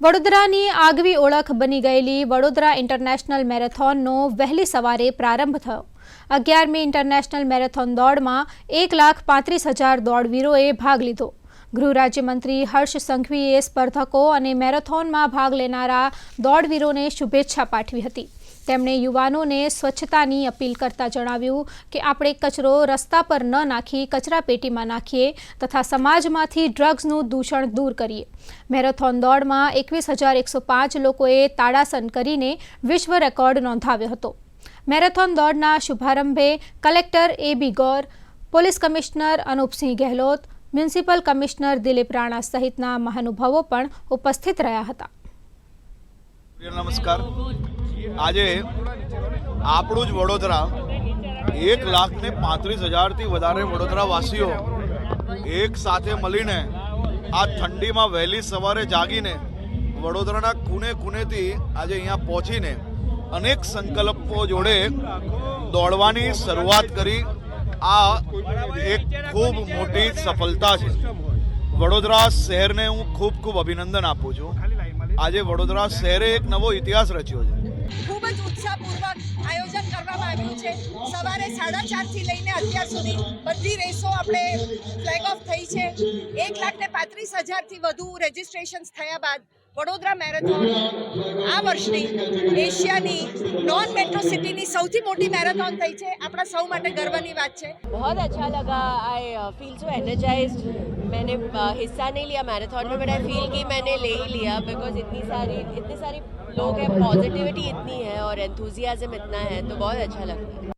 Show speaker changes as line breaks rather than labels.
વડોદરાની આગવી ઓળખ બની ગયેલી વડોદરા ઇન્ટરનેશનલ મેરેથોનનો વહેલી સવારે પ્રારંભ થયો. અગિયારમી ઇન્ટરનેશનલ મેરેથોન દોડમાં એક લાખ પાંત્રીસ હજાર દોડવીરોએ ભાગ લીધો. ગૃહ રાજ્યમંત્રી હર્ષ સંઘવીએ સ્પર્ધકો અને મેરેથોનમાં ભાગ લેનારા દોડવીરોને શુભેચ્છા પાઠવી હતી. તેમણે યુવાનોને સ્વચ્છતાની અપીલ કરતા જણાવ્યું કે આપણે કચરો રસ્તા પર ન નાખી કચરાપેટીમાં નાખીએ તથા સમાજમાંથી ડ્રગ્સનું દૂષણ દૂર કરીએ. મેરેથોન દોડમાં એકવીસ હજાર એકસો પાંચ લોકોએ તાડાસન કરીને વિશ્વ રેકોર્ડ નોંધાવ્યો હતો. મેરેથોન દોડના શુભારંભે collector A B Gor, police commissioner Anupsinh Gehlot, municipal commissioner Dilip Rana સહિતના મહાનુભાવો પણ ઉપસ્થિત રહ્યા હતા.
નમસ્કાર. આજે આપણું જ વડોદરા એક લાખ ને પાંત્રીસ હજારથી વધારે વડોદરાવાસીઓ એક સાથે મળીને આ ઠંડીમાં વહેલી સવારે જાગીને વડોદરાના ખૂણે ખૂણેથી આજે અહીંયા પહોંચીને અનેક સંકલ્પો જોડે દોડવાની શરૂઆત કરી. આ એક ખૂબ મોટી સફળતા છે. વડોદરા શહેરને હું ખૂબ ખૂબ અભિનંદન આપું છું. આજે વડોદરા શહેરે એક નવો ઇતિહાસ રચ્યો છે.
ખૂબ જ ઉત્સાહપૂર્વક આયોજન કરવામાં આવ્યું છે. સવારે સાડા ચારથી લઈને અત્યાર સુધી બધી રેસો આપણે ફ્લેગ ઓફ થઈ છે. એક લાખ ને પાંત્રીસ હજારથી વધુ રજીસ્ટ્રેશન્સ થયા બાદ વડોદરા મેરેથોન આ વર્ષની એશિયાની નોન મેટ્રો સિટીની સૌથી મોટી મેરેથોન થઈ છે આપણા સૌ માટે ગર્વની વાત છે
बहुत अच्छा लगा आई फील सो एनर्जाइज्ड मैंने uh, हिस्सा नहीं लिया मैराथन में बट आई फील कि मैंने ले ही लिया बिकॉज इतनी सारी इतने सारे लोग हैं पॉजिटिविटी इतनी है और एंथुजियाज्म इतना है तो बहुत अच्छा लगता है